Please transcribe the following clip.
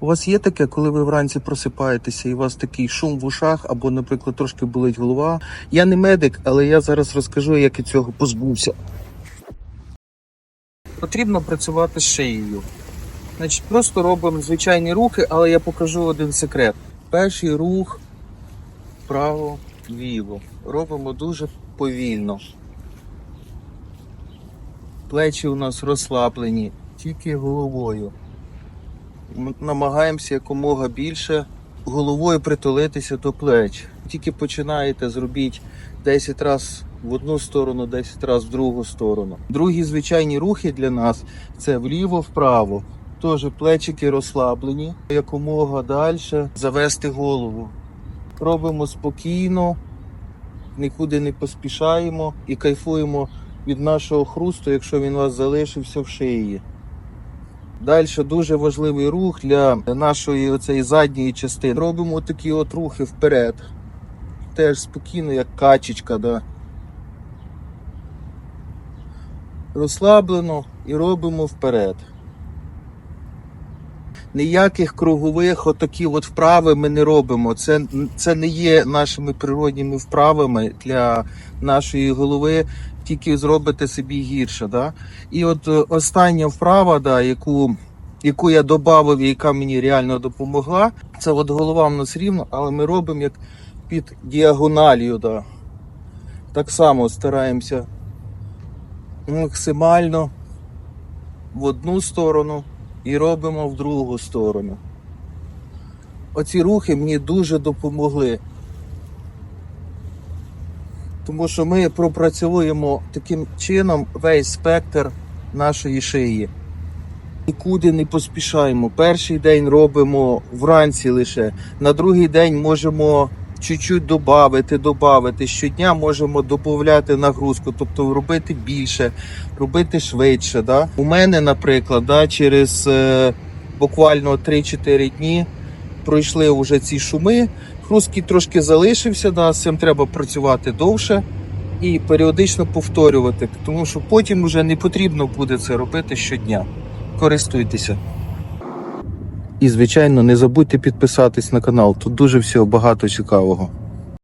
У вас є таке, коли ви вранці просипаєтеся і у вас такий шум в ушах, або, наприклад, трошки болить голова. Я не медик, але я зараз розкажу, як від цього позбувся. Потрібно працювати з шиєю. Значить, просто робимо звичайні рухи, але я покажу один секрет. Перший рух вправо, вліво. Робимо дуже повільно. Плечі у нас розслаблені, тільки головою. Ми намагаємося якомога більше головою притулитися до плеч. Тільки починаєте, зробіть 10 разів в одну сторону, 10 разів в другу сторону. Другі звичайні рухи для нас це вліво-вправо. Теж плечики розслаблені, якомога далі завести голову. Робимо спокійно, нікуди не поспішаємо і кайфуємо від нашого хрусту, якщо він у вас залишився в шиї. Далі дуже важливий рух для нашої оцеї задньої частини. Робимо такі от рухи вперед. Теж спокійно, як качечка. Да. Розслаблено і робимо вперед. Ніяких кругових отакі от вправи ми не робимо. Це, це не є нашими природніми вправами для нашої голови, тільки зробите собі гірше. Да? І от е, остання вправа, да, яку, яку я додав, яка мені реально допомогла, це от голова в нас рівно, але ми робимо як під діагоналію. Да. Так само стараємося максимально в одну сторону і робимо в другу сторону. Оці рухи мені дуже допомогли. Тому що ми пропрацьовуємо таким чином весь спектр нашої шиї. Нікуди не поспішаємо. Перший день робимо вранці лише, на другий день можемо чуть-чуть додати, додати. Щодня можемо додати нагрузку, тобто робити більше, робити швидше. Да? У мене, наприклад, да, через е, буквально 3-4 дні пройшли вже ці шуми. Хрусткий трошки залишився, да, з цим треба працювати довше і періодично повторювати, тому що потім вже не потрібно буде це робити щодня. Користуйтеся. І, звичайно, не забудьте підписатись на канал. Тут дуже всього багато цікавого.